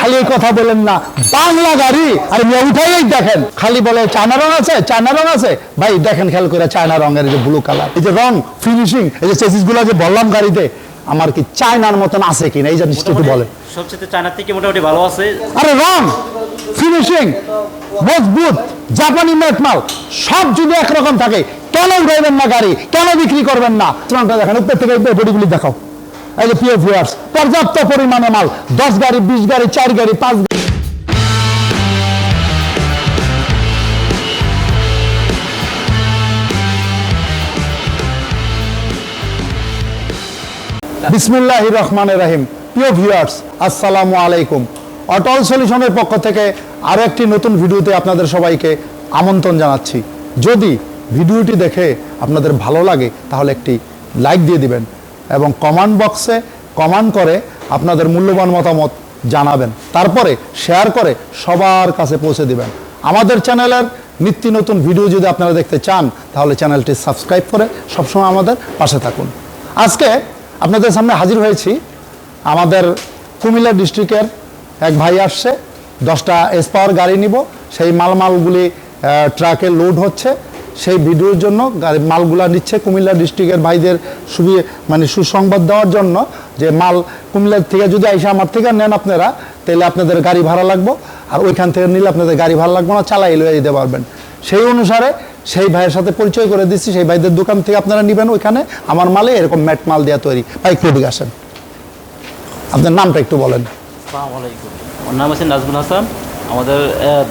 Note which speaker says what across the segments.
Speaker 1: খালি কথা বলেন না। বাংলা গাড়ি আর মেয়ে উঠাই দেখেন। খালি বলে চায়না রং আছে চায়না রং আছে। ভাই দেখেন খেয়াল করে চায়না রঙের যে ব্লু কালার এই যে রং ফিনিশিং এই যে চেসিসগুলো যে বললাম গাড়িতে আমার কি চায়নার মতন আছে কিনা? এই জিনিসটা একটু বলে
Speaker 2: সবচেয়ে চায়নার থেকে মোটামুটি ভালো আছে।
Speaker 1: আরে রং ফিনিশিং মজবুত জাপানি মেট মাল সব যদি একরকম থাকে কেন উড়াইবেন না গাড়ি? কেন বিক্রি করবেন না? দেখেন উপর থেকে বডিগুলি দেখাও। এই প্রিয় ভিউয়ার্স পর্যাপ্ত পরিমাণে মাল, দশ গাড়ি, বিশ গাড়ি, চার গাড়ি, পাঁচ গাড়ি। বিসমিল্লাহ রহমানের রাহিম। প্রিয় ভিউয়ার্স আসসালামু আলাইকুম। অটল সলিউশনের পক্ষ থেকে আরও একটি নতুন ভিডিওতে আপনাদের সবাইকে আমন্ত্রণ জানাচ্ছি। যদি ভিডিওটি দেখে আপনাদের ভালো লাগে, তাহলে একটি লাইক দিয়ে দিবেন। এবং কমান্ড বক্সে কমান্ড করে আপনাদের মূল্যবান মতামত জানাবেন। তারপরে শেয়ার করে সবার কাছে পৌঁছে দিবেন। আমাদের চ্যানেলের নিত্য নতুন ভিডিও যদি আপনারা দেখতে চান, তাহলে চ্যানেলটি সাবস্ক্রাইব করে সবসময় আমাদের পাশে থাকুন। আজকে আপনাদের সামনে হাজির হয়েছি। আমাদের কুমিল্লা ডিস্ট্রিক্টের এক ভাই আসছে। দশটা এসপাওয়ার গাড়ি নিব। সেই মালমালগুলি ট্রাকে লোড হচ্ছে। সেই ভিডিওর জন্য গাড়ি মালগুলা নিচ্ছে কুমিল্লা ডিস্ট্রিক্টের ভাইদের সুবি মানে সুসংবাদ দেওয়ার জন্য যে মাল কুমিল্লার থেকে যদি আইসা আমার থেকে নেন আপনারা তাহলে আপনাদের গাড়ি ভাড়া লাগবো। আর ওইখান থেকে নিলে আপনাদের গাড়ি ভাড়া লাগবে না, চালাই লয়ে দিতে পারবেন। সেই অনুসারে সেই ভাইয়ের সাথে পরিচয় করে দিচ্ছি, সেই ভাইদের দোকান থেকে আপনারা নেবেন ওইখানে। আমার মালে এরকম ম্যাট মাল দেওয়া তৈরি। ভাই, একটু আসেন। আপনার নামটা একটু বলেন।
Speaker 2: আমার নাম আছে নাজমুল হাসান। আমাদের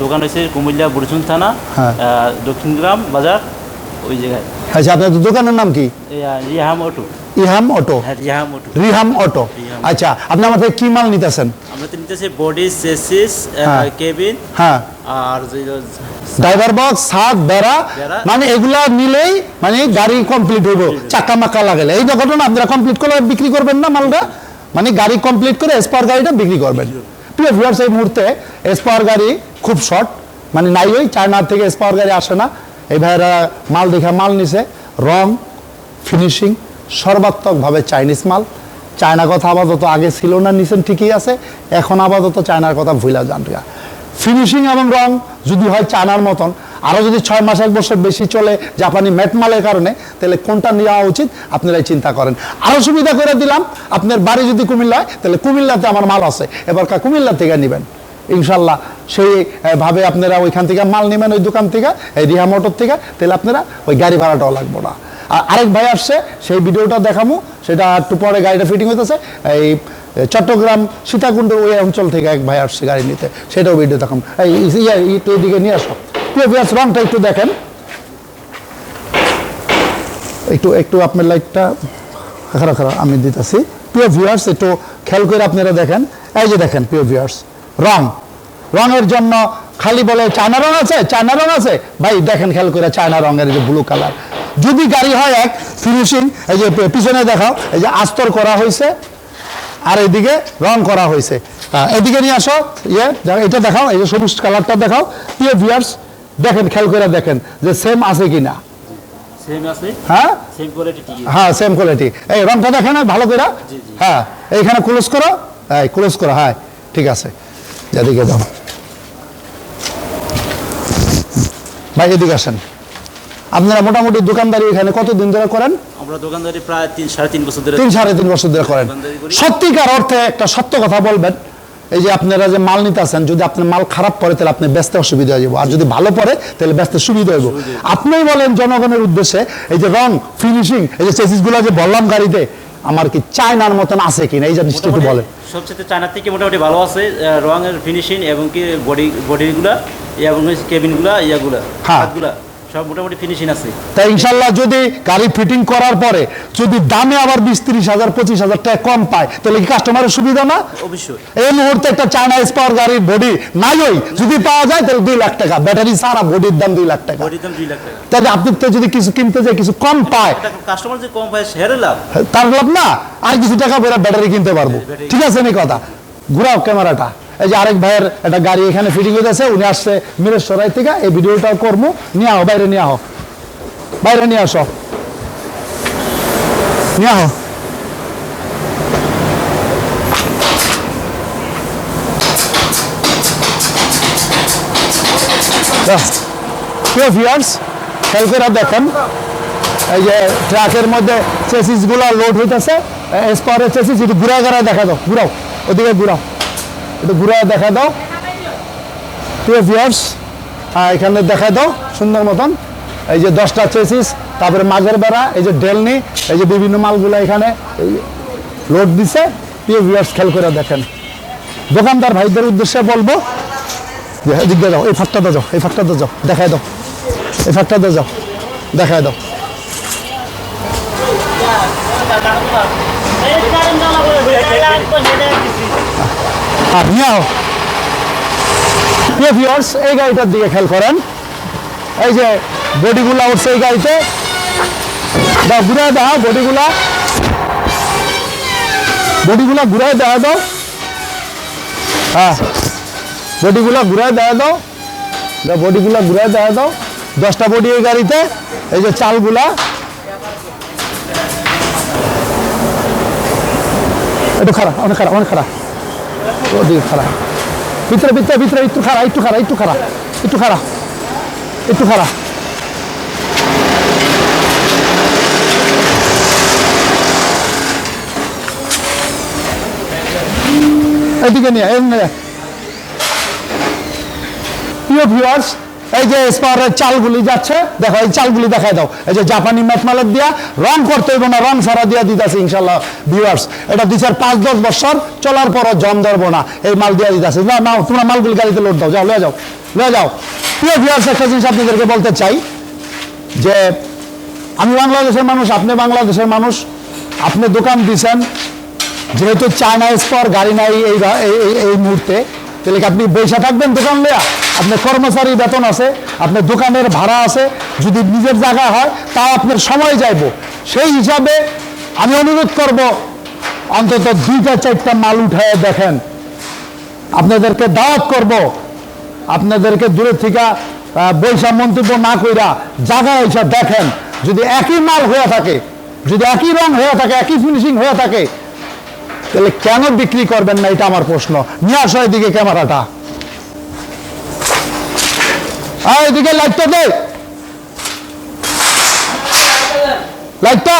Speaker 2: দোকান হয়েছে কুমিল্লা বুড়িচুন থানা
Speaker 1: হ্যাঁ।
Speaker 2: আহ, দক্ষিণগ্রাম বাজার ওই জায়গায়।
Speaker 1: আচ্ছা আপনাদের দোকানের নাম কি?
Speaker 2: রিহাম অটো।
Speaker 1: ইহাম অটো?
Speaker 2: হ্যাঁ রিহাম অটো।
Speaker 1: রিহাম অটো। আচ্ছা আপনি থেকে কি মাল নিতেছেন?
Speaker 2: আমরা নিতেছি বডি সেসিস
Speaker 1: হ্যাঁ।
Speaker 2: কেবিন
Speaker 1: হ্যাঁ।
Speaker 2: আর
Speaker 1: ড্রাইভার বক্স সাত বেড়া। মানে এগুলা নিলেই মানে গাড়ি কমপ্লিট হইব চাকা মাক্কা লাগালে। এই ঘটনা আপনারা কমপ্লিট করে বিক্রি করবেন না মালটা? মানে গাড়ি কমপ্লিট করে এসপার গাড়িটা বিক্রি করবেন। প্রিয় ভিউয়ার্স এই মুহূর্তে এসপার গাড়ি খুব শর্ট মানে নাই ওই চায়নার থেকে এসপার গাড়ি আসে না। এই ভাইয়েরা মাল দেখে মাল নিছে। রং ফিনিশিং সর্বাত্মকভাবে চাইনিজ মাল। চায়না কথা আপাতত আগে ছিল না, নিছেন ঠিকই আছে। এখন আপাতত চায়নার কথা ভুলা যান ফিনিশিং এবং রং যদি হয় চায়নার মতন আরও যদি ছয় মাস, এক বছর বেশি চলে জাপানি ম্যাট মালের কারণে, তাহলে কোনটা নেওয়া উচিত? আপনারাই চিন্তা করেন। আরও সুবিধা করে দিলাম, আপনার বাড়ি যদি কুমিল্লা হয় তাহলে কুমিল্লাতে আমার মাল আছে। এবার কুমিল্লা থেকে নেবেন। ইনশাল্লাহ সেই ভাবে আপনারা ওইখান থেকে মাল নেবেন ওই দোকান থেকে, এই রিহা মোটর থেকে, তাহলে আপনারা ওই গাড়ি ভাড়াটাও লাগবো না। আর আরেক ভাই আসছে, সেই ভিডিওটা দেখামু। সেটা একটু পরে গাড়িটা ফিটিং হইতেছে। এই চট্টগ্রাম সীতাকুণ্ড ওই অঞ্চল থেকে এক ভাই আসছে গাড়ি নিতে। সেটাও ভিডিও দেখাম। এই, একটু এদিকে নিয়ে আসো। প্রিয় ভিউয়ার্স, রংটা একটু দেখেন। একটু একটু আপনার লাইটটা খারাপ খারাপ আমি দিতেছি। প্রিয় ভিউয়ার্স একটু খেয়াল করে আপনারা দেখেন। এই যে দেখেন প্রিয় ভিউয়ার্স রং। রঙের জন্য খালি বলে চায়না রং আছে? চায়না রং আছে? ভাই দেখেন খেয়াল করে চায়না রঙের যে ব্লু কালার যদি গাড়ি হয় এক ফিনিশিং এই যে পিছনে দেখাও এই যে আস্তর করা হয়েছে আর এদিকে রং করা হয়েছে এদিকে নিয়ে আসো ইয়ে এটা দেখাও এই যে সবুজ কালারটা দেখাও। প্রিয় ভিউয়ার্স দেখেন খেয়াল করে দেখেন যে সেম আছে কিনা।
Speaker 2: সেম
Speaker 1: হ্যাঁ?
Speaker 2: সেম কোয়ালিটি
Speaker 1: হ্যাঁ সেম কোয়ালিটি এই রংটা দেখেন না ভালো করে। হ্যাঁ এইখানে ক্লোজ করো। হ্যাঁ ক্লোজ করো হ্যাঁ ঠিক আছে। দাও ভাই এদিকে আসেন। আপনারা মোটামুটি দোকানদারি এখানে কতদিন ধরে করেন?
Speaker 2: আমরা দোকানদারি প্রায় তিন সাড়ে তিন বছর ধরে
Speaker 1: তিন সাড়ে তিন বছর ধরে করেন। সত্যিকার অর্থে একটা সত্য কথা বলবেন। এই যে আপনারা যে মাল নিতে আসেন যদি আপনার মাল খারাপ পরে তাহলে আপনি ব্যস্ত অসুবিধা হয়ে যাব। আর যদি ভালো পড়ে তাহলে ব্যস্ত সুবিধা হইব। আপনি বলেন জনগণের উদ্দেশ্যে এই যে রং ফিনিশিং এই যে চেসিসগুলো যে বললাম গাড়িতে আমার কি চায়নার মতন আছে কিনা? এই জিনিসটা একটু বলেন।
Speaker 2: সবচেয়ে চায়নার থেকে মোটামুটি ভালো আছে রঙের ফিনিশিং এবং কি বডি বডিগুলা এবং কেবিনগুলা ইয়াগুলা
Speaker 1: হ্যাঁ।
Speaker 2: হাতগুলা। সব মোটামুটি ফিনিশিং আছে।
Speaker 1: তাই ইনশাল্লাহ যদি গাড়ি ফিটিং করার পরে যদি দামে আবার বিশ তিরিশ হাজার পঁচিশ হাজার টাকা কম পায় তাহলে কি কাস্টমারের সুবিধা না?
Speaker 2: অবশ্যই।
Speaker 1: এই মুহূর্তে একটা চায়না স্পাওয়ার গাড়ির বডি নাই ওই যদি পাওয়া যায় তাহলে দুই লাখ টাকা। ব্যাটারি সারা বডির দাম দুই লাখ টাকা।
Speaker 2: বডির দাম দুই লাখ টাকা।
Speaker 1: তাহলে আপনি তো যদি কিছু কিনতে যায় কিছু কম পায়
Speaker 2: কাস্টমার যে কম পায় সেরে লাভ।
Speaker 1: তার লাভ না। আর কিছু টাকা বেরা ব্যাটারি কিনতে পারব। ঠিক আছে নি কথা। ঘুরাও ক্যামেরাটা। এই যে আরেক ভাইয়ের একটা গাড়ি এখানে ফিটিং হয়ে হইতেছে, উনি আসছে মিরেশ সরাই থেকে, এই ভিডিওটাও করব নিয়ে আহ বাইরে নিয়ে আহ বাইরে নিয়ে আস। নিয়ে আহো দেখেন, এই যে ট্রাকের মধ্যে চেসিসগুলা লোড হইতেছে এসপরে চেসিস একটু ঘুরা ঘুরা দেখা দাও ঘুরাও, ওদিকে ঘুরাও। একটু ঘুরা দেখা দাও। প্রিয় ভিউয়ার্স এখানে দেখা দাও, সুন্দর মতন। এই যে দশটা চেসিস তারপরে মাঝের বেড়া, এই যে ডেলনি, এই যে বিভিন্ন মালগুলো এখানে লোড দিছে। প্রিয় ভিউয়ার্স খেয়াল করে দেখেন। দোকানদার ভাইদের উদ্দেশ্যে বলব, যে দিয়ে যাও, এই ফাঁকটাতে যাও, এই ফাঁকটাতে যাও, দেখায় দাও। এই ফাঁকটাতে যাও, দেখায় দাও। প্রিয় ভিউয়ার্স এই গাড়িটার দিকে খেয়াল করেন। এই যে বডিগুলা উঠছে এই গাড়িতে। দাও, ঘুরায় দাও, বডিগুলা। বডিগুলা ঘুরায় দেওয়া দাও। হ্যাঁ বডিগুলা ঘুরায় দেওয়া দাও। বডিগুলা ঘুরায় দেওয়া দাও। দশটা বডি এই গাড়িতে, এই যে চালগুলা। একটু খারাপ অনেক খারাপ অনেক খারাপ ওদিকে খারাপ ভিতরে ভিতরে ভিতরে, একটু খারাপ একটু খারাপ একটু খারাপ একটু খারাপ একটু খারাপ এদিকে নিয়ে প্রিয় ভিউয়ার্স এই যে স্পারের চালগুলি যাচ্ছে, দেখো, এই চালগুলি দেখাই দাও। এই যে জাপানি ম্যাটমালের দিয়া রং করতে হইব না, রং সারা দিয়া দিতেছে ইনশাল্লাহ ভিউয়ার্স এটা দুই চার পাঁচ, দশ বছর, চলার পরও জম ধরবো না, এই মাল দিয়া দিতেছে। না না, তোমরা মালগুলি গাড়িতে লোড দাও, যাও, লয়ে যাও লয়ে যাও। প্রিয় ভিউয়ার্স একটা জিনিস আপনাদেরকে বলতে চাই, যে আমি বাংলাদেশের মানুষ, আপনি বাংলাদেশের মানুষ, আপনি দোকান দিছেন, যেহেতু চায়না স্পর গাড়ি নাই এই- এই মুহূর্তে তাহলে আপনি বৈশা থাকবেন দোকান লেয়া আপনার কর্মচারী বেতন আছে, আপনার দোকানের ভাড়া আছে, যদি নিজের জায়গা হয় তা আপনার সময় যাইব। সেই হিসাবে আমি অনুরোধ করব, অন্তত দুইটা চারটা মাল উঠায় দেখেন। আপনাদেরকে দাওয়াত করব, আপনাদেরকে দূরের থেকে বৈশা মন্তব্য না কইরা জায়গা এসে দেখেন। যদি একই মাল হয়ে থাকে, যদি একই রং হয়ে থাকে, একই ফিনিশিং হয়ে থাকে তাহলে কেন বিক্রি করবেন না? এটা আমার প্রশ্ন। নিয়ে আসো এদিকে ক্যামেরাটা। এদিকে লাইটটা দে। লাইটটা।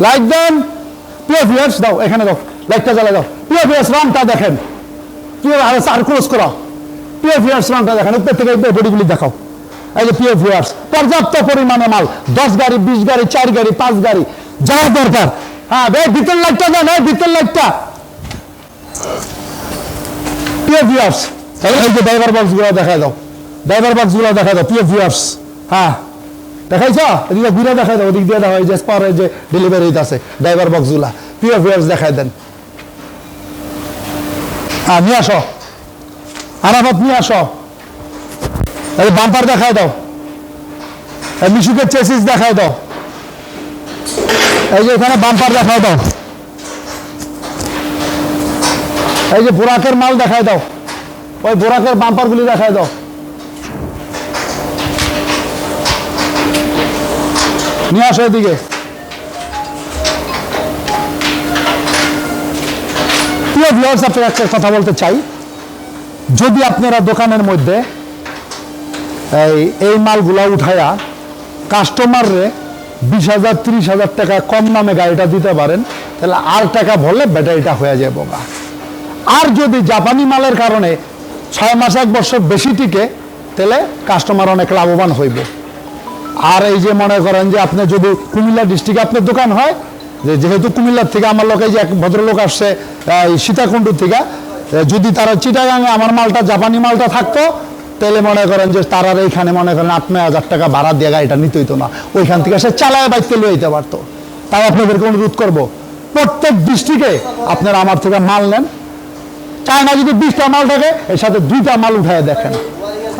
Speaker 1: লাইট দেন। প্রিয় দাও, এখানে দাও। লাইটটা জ্বালা দাও। প্রিয় ভিউয়ার্স রংটা দেখেন। প্রিয় আরে ক্লোজ করো। প্রিয় ভিউয়ার্স দেখেন। উপর থেকে বডিগুলি দেখাও। এই যে প্রিয় ভিউয়ার্স পর্যাপ্ত পরিমাণে মাল, দশ গাড়ি, বিশ গাড়ি, চার গাড়ি, পাঁচ গাড়ি, যা দরকার। হ্যাঁ বে ভিতর লাইটটা দেন, এই ভিতর লাইটটা। প্রিয় ভিউয়ার্স এই যে ড্রাইভার বক্সগুলো দেখা দাও। ড্রাইভার বক্সগুলো দেখা দাও প্রিয় ভিউয়ার্স হ্যাঁ দেখাইছ? এদিকে ঘুরে দেখাই দাও, ওদিক দিয়ে দেখা হয় যে স্পারে যে ডেলিভারি আছে ড্রাইভার বক্সগুলা প্রিয় ভিউয়ার্স দেখাই দেন। হ্যাঁ নিয়ে আসো। আরাফাত, নিয়ে আসো। এই বাম্পার দেখাই দাও। এই মিশুকের চেসিস দেখাই দাও। এই যে এখানে বাম্পার দেখাই দাও। এই যে বোরাকের মাল দেখাই দাও। ওই বোরাকের বাম্পারগুলি দেখাই দাও। নিয়ে আসো এদিকে। আপনার একটা কথা বলতে চাই। যদি আপনারা দোকানের মধ্যে এই এই মালগুলা উঠায়া কাস্টমাররে বিশ হাজার, ত্রিশ হাজার টাকা কম দামে গাড়িটা দিতে পারেন, তাহলে আর টাকা ভরলে ব্যাটারিটা হয়ে যাবে গা। আর যদি জাপানি মালের কারণে ছয় মাস, এক বছর বেশি টিকে, তাহলে কাস্টমার অনেক লাভবান হইব। আর এই যে মনে করেন যে আপনি যদি কুমিল্লা ডিস্ট্রিক্টে আপনার দোকান হয়, যে যেহেতু কুমিল্লার থেকে আমার লোক যে এক ভদ্রলোক আসছে সীতাকুণ্ডুর থেকে যদি তারা চিটাগাঙে আমার মালটা, জাপানি মালটা থাকতো তাহলে মনে করেন যে তারা এইখানে মনে করেন আট, নয় হাজার টাকা ভাড়া দিয়ে গাড়িটা নিতে হইতো না। ওইখান থেকে সে চালায় বাইতে লয়ে যেতে পারতো। তাই আপনাদেরকে অনুরোধ করব, প্রত্যেক ডিস্ট্রিক্টে আপনারা আমার থেকে মাল নেন। চায়না যদি বিশটা মাল থাকে, এর সাথে দুইটা মাল উঠায় দেখেন।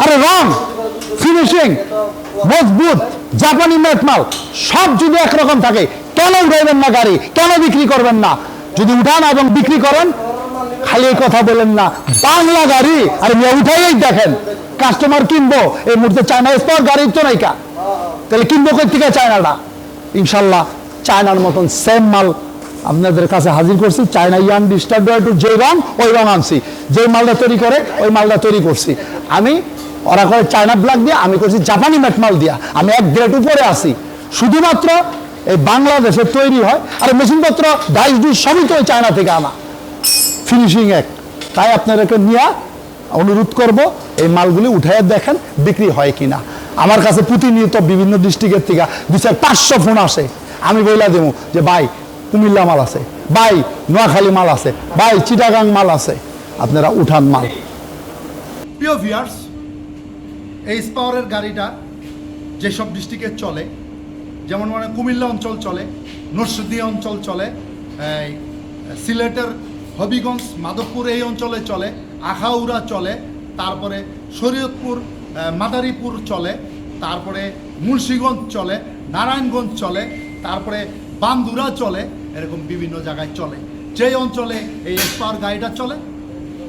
Speaker 1: আরে রং ফিনিশিং মজবুত, জাপানি মেট মাল, সব যদি একরকম থাকে, কেন উঠাইবেন না গাড়ি? কেন বিক্রি করবেন না? যদি উঠান এবং বিক্রি করেন খালি কথা বলেন না। বাংলা গাড়ি, আর মিয়া উঠাইই দেখেন। কাস্টমার কিনবো, এই মুহূর্তে চায়না স্পট গাড়ি তো নাই কা তাহলে কিনবো কই থেকে চায়নাটা ইনশাল্লাহ চায়নার মতন সেম মাল
Speaker 3: আপনাদের কাছে হাজির করছি। চায়না ইয়ান ডিস্টার্ব যে রং ওই রং আনছি। যে মালটা তৈরি করে, ওই মালটা তৈরি করছি। আমি, ওরা করে চায়না ব্ল্যাক দিয়ে, আমি করছি জাপানি ম্যাটমাল দিয়া। আমি এক গ্রেড উপরে আসি শুধুমাত্র এই বাংলাদেশে তৈরি হয়, আর মেশিনপত্র ডাইস ডুইস সবই তো চায়না থেকে আনা। ফিনিশিং এক তাই আপনাদেরকে নিয়ে অনুরোধ করব, এই মালগুলি উঠাই দেখেন, বিক্রি হয় কিনা। আমার কাছে প্রতিনিয়ত বিভিন্ন ডিস্ট্রিক্টের থেকে দু চার পাঁচশো ফোন আসে। আমি বইলা দেবো যে, ভাই, কুমিল্লা মাল আছে। ভাই, নোয়াখালী মাল আছে। ভাই, চিটাগাং মাল আছে। আপনারা উঠান মাল।
Speaker 1: প্রিয় ভিয়ার্স এই স্পাওয়ারের গাড়িটা যেসব ডিস্ট্রিক্টে চলে, যেমন মানে কুমিল্লা অঞ্চল চলে, নরসিংদী অঞ্চল চলে সিলেটের হবিগঞ্জ, মাধবপুর এই অঞ্চলে চলে, আখাউড়া চলে, তারপরে শরীয়তপুর মাদারীপুর চলে, তারপরে মুন্সীগঞ্জ চলে, নারায়ণগঞ্জ চলে, তারপরে বান্দুরা চলে, এরকম বিভিন্ন জায়গায় চলে। যেই অঞ্চলে এই স্পাওয়ার গাড়িটা চলে,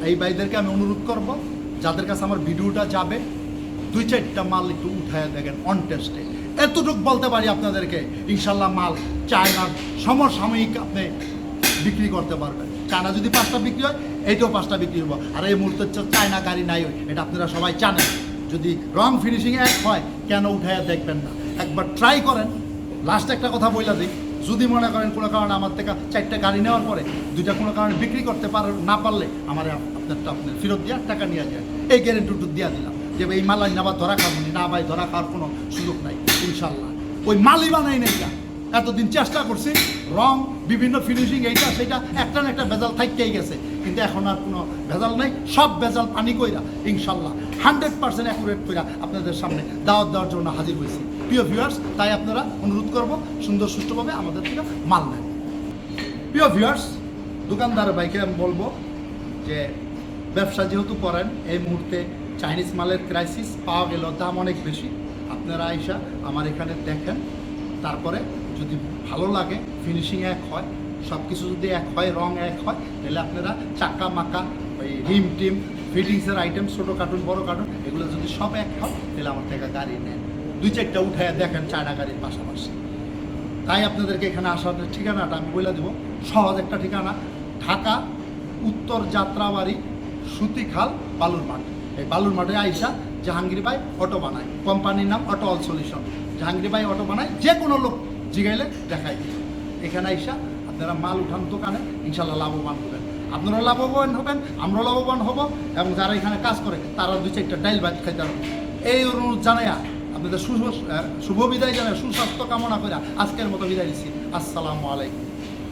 Speaker 1: এই ভাইদেরকে আমি অনুরোধ করব, যাদের কাছে আমার ভিডিওটা যাবে, দুই চারটা মাল একটু উঠায় দেখেন অন টেস্টে এতটুকু বলতে পারি আপনাদেরকে, ইনশাল্লাহ মাল চায়নার সমসাময়িক আপনি বিক্রি করতে পারবেন চায়না যদি পাঁচটা বিক্রি হয়, এইটাও পাঁচটা বিক্রি হব আর এই মুহূর্তে চায়না গাড়ি নাই, এটা আপনারা সবাই জানেন। যদি রং ফিনিশিং এক হয়, কেন উঠায় দেখবেন না? একবার ট্রাই করেন। লাস্ট একটা কথা বইলা দিই। যদি মনে করেন কোনো কারণে আমার থেকে চারটা গাড়ি নেওয়ার পরে দুইটা কোনো কারণে বিক্রি করতে পার, না পারলে আমার আপনারটা আপনার ফেরত দিয়ে টাকা নিয়ে যায় এই গ্যারেন্টিটু দিয়ে দিলাম। যে এই মালাই না আবার ধরা খাব না ভাই ধরা খাওয়ার কোনো সুযোগ নাই, ইনশাল্লাহ। ওই মালই বানাই নাই এতদিন চেষ্টা করছি, রং বিভিন্ন ফিনিশিং এইটা সেটা একটা না একটা ভেজাল থাকতেই গেছে। কিন্তু এখন আর কোনো ভেজাল নাই, সব ভেজাল পানি কইরা, ইনশাল্লাহ, হান্ড্রেড পার্সেন্ট অ্যাকুরেট কইরা আপনাদের সামনে দাওয়াত দেওয়ার জন্য হাজির হয়েছি। প্রিয় ভিউয়ার্স তাই আপনারা অনুরোধ করব, সুন্দর সুষ্ঠুভাবে আমাদের থেকে মাল নেন। প্রিয় ভিউয়ার্স দোকানদার ভাইকে আমি বলব যে, ব্যবসা যেহেতু করেন, এই মুহূর্তে চাইনিজ মালের ক্রাইসিস পাওয়া গেল দাম অনেক বেশি। আপনারা আইসা আমার এখানে দেখেন তারপরে যদি ভালো লাগে ফিনিশিং এক হয় সব কিছু যদি এক হয়, রং এক হয়, তাহলে আপনারা চাকা মাকা, ওই রিম টিম ফিটিংসের আইটেম ছোটো কার্টুন বড় কার্টুন এগুলো যদি সব এক হয়, তাহলে আমার থেকে গাড়ি নেন। দুই চারটা উঠায় দেখেন চায়না গাড়ির পাশাপাশি। তাই আপনাদেরকে এখানে আসার ঠিকানাটা আমি বলে দেবো। সহজ একটা ঠিকানা, ঢাকা, উত্তর যাত্রাবাড়ি, সুতিখাল বালুর মাঠ এই বালুর মাঠে আইসা জাহাঙ্গীর ভাই অটো বানায়। কোম্পানির নাম অটো অল সলিউশন। ভাই অটো বানায়, যে কোনো লোক জিগাইলে দেখাই এখানে আইসা আপনারা মাল উঠান দোকানে, ইনশাল্লাহ লাভবান হবেন। আপনারা লাভবান হবেন, আমরা লাভবান হব, এবং যারা এখানে কাজ করে, তারা দুই চারটা ডাইল ভাত খাইতে পারবে। এই অনুরোধ জানাইয়া আপনাদের শুভ শুভ বিদায় জানাই সুস্বাস্থ্য কামনা করে আজকের মতো বিদায় দিচ্ছি আসসালামু আলাইকুম।